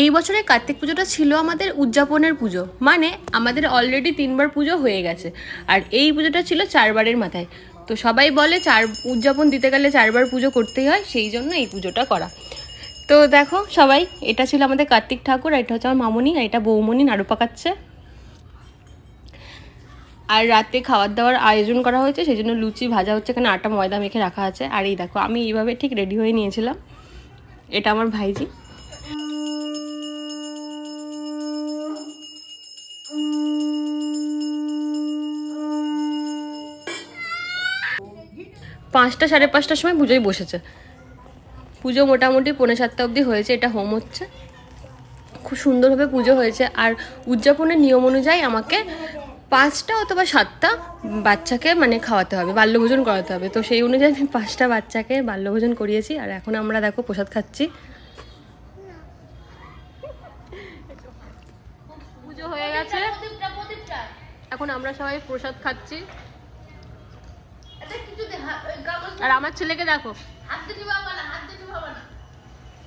এই বছরে কার্তিক পুজোটা ছিল আমাদের উদযাপনের পুজো। মানে আমাদের অলরেডি তিনবার পুজো হয়ে গেছে। আর এই পুজোটা ছিল চারবারের মাথায়। তো সবাই বলে চার, উদযাপন দিতে গেলে চারবার পুজো করতেই হয়, সেই জন্য এই পুজোটা করা। তো দেখো সবাই, এটা ছিল আমাদের কার্তিক ঠাকুর, আর এটা হচ্ছে আমার মামনি, আর এটা বৌমনি নাড়ু পাকাচ্ছে। আর রাতে খাবার দাওয়ার আয়োজন করা হয়েছে, সেই জন্য লুচি ভাজা হচ্ছে, এখানে আটা ময়দা মেখে রাখা আছে। আর এই দেখো, আমি এইভাবে ঠিক রেডি হয়ে নিয়েছিলাম। এটা আমার ভাইজি। পাঁচটা সাড়ে পাঁচটার সময় পুজোয় বসেছে। পুজো মোটামুটি পৌনে সাতটা অবধি হয়েছে, এটা হোম হচ্ছে। খুব সুন্দরভাবে পুজো হয়েছে। আর উদযাপনের নিয়ম অনুযায়ী আমাকে পাঁচটা অথবা সাতটা বাচ্চাকে মানে খাওয়াতে হবে, বাল্যভোজন করাতে হবে। তো সেই অনুযায়ী আমি পাঁচটা বাচ্চাকে বাল্যভোজন করিয়েছি। আর এখন আমরা দেখো প্রসাদ খাচ্ছি। পুজো হয়ে গেছে। এখন আমরা সবাই প্রসাদ খাচ্ছি। আর আমার ছেলেকে দেখো।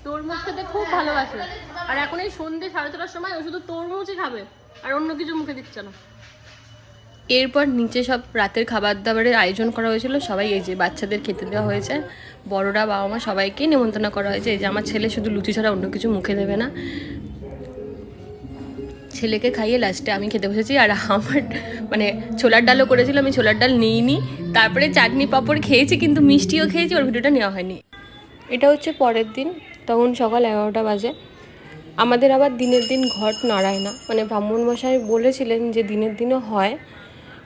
তরমুজ খেতে খুব ভালোবাসে। আর এখন এই সন্ধ্যে সাড়ে ছটার সময় ও শুধু তরমুজই খাবে, আর অন্য কিছু মুখে দিচ্ছে না। এরপর নিচে সব রাতের খাবার দাবারের আয়োজন করা হয়েছিল। সবাই এই যে বাচ্চাদের খেতে দেওয়া হয়েছে। বড়রা বাবা মা সবাইকে নেমন্তন্ন করা হয়েছে। এই যে আমার ছেলে শুধু লুচি ছাড়া অন্য কিছু মুখে দেবে না। ছেলেকে খাইয়ে লাস্টে আমি খেতে বসেছি আর আমার মানে ছোলার ডালও করেছিল, আমি ছোলার ডাল নিইনি। তারপরে চাটনি পাঁপড় খেয়েছি, কিন্তু মিষ্টিও খেয়েছি, ওর ভিডিওটা নেওয়া হয়নি। এটা হচ্ছে পরের দিন, তখন সকাল এগারোটা বাজে। আমাদের আবার দিনের দিন ঘট নাড়ায় না মানে ব্রাহ্মণ মশাই বলেছিলেন যে দিনের দিনও হয়,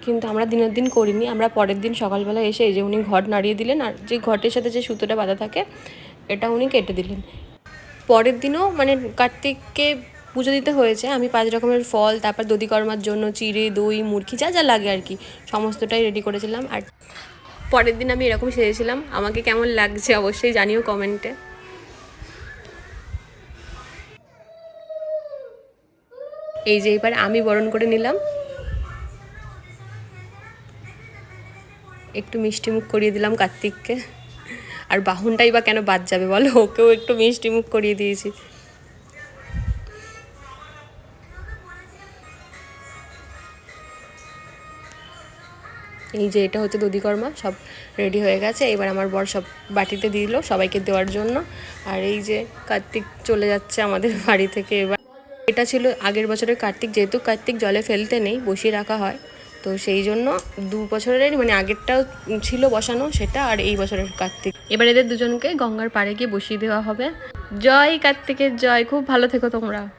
কিন্তু আমরা দিনের দিন করিনি। আমরা পরের দিন সকালবেলা এসে এই যে উনি ঘট নাড়িয়ে দিলেন, আর যে ঘটের সাথে যে সুতোটা বাঁধা থাকে, এটা উনি কেটে দিলেন। পরের দিনও মানে কার্তিককে পুজো দিতে হয়েছে। আমি পাঁচ রকমের ফল, তারপর দধিকর্মার জন্য চিড়ে, দই মুরগি যা যা লাগে আর কি। সমস্তটাই রেডি করেছিলাম। আর পরের দিন আমি এরকম সেজেছিলাম। আমাকে কেমন লাগছে অবশ্যই জানিও কমেন্টে এই যে এবার আমি বরণ করে নিলাম। একটু মিষ্টি মুখ করিয়ে দিলাম কার্তিককে। আর বাহনটাই বা কেন বাদ যাবে বলো? ওকেও একটু মিষ্টি মুখ করিয়ে দিয়েছি। এই যে এটা হচ্ছে দধিকর্মা, সব রেডি হয়ে গেছে। এবার আমার বর সব বাটিতে দিল সবাইকে দেওয়ার জন্য। আর এই যে কার্তিক চলে যাচ্ছে আমাদের বাড়ি থেকে এবার। এটা ছিল আগের বছরের কার্তিক, যেহেতু কার্তিক জলে ফেলতে নেই, বসিয়ে রাখা হয়। তো সেই জন্য দু বছরের মানে আগেরটাও ছিল বসানো, সেটা আর এই বছরের কার্তিক। এবার এদের দুজনকে গঙ্গার পাড়ে গিয়ে বসিয়ে দেওয়া হবে। জয় কার্তিকের জয়, খুব ভালো থেকো তোমরা।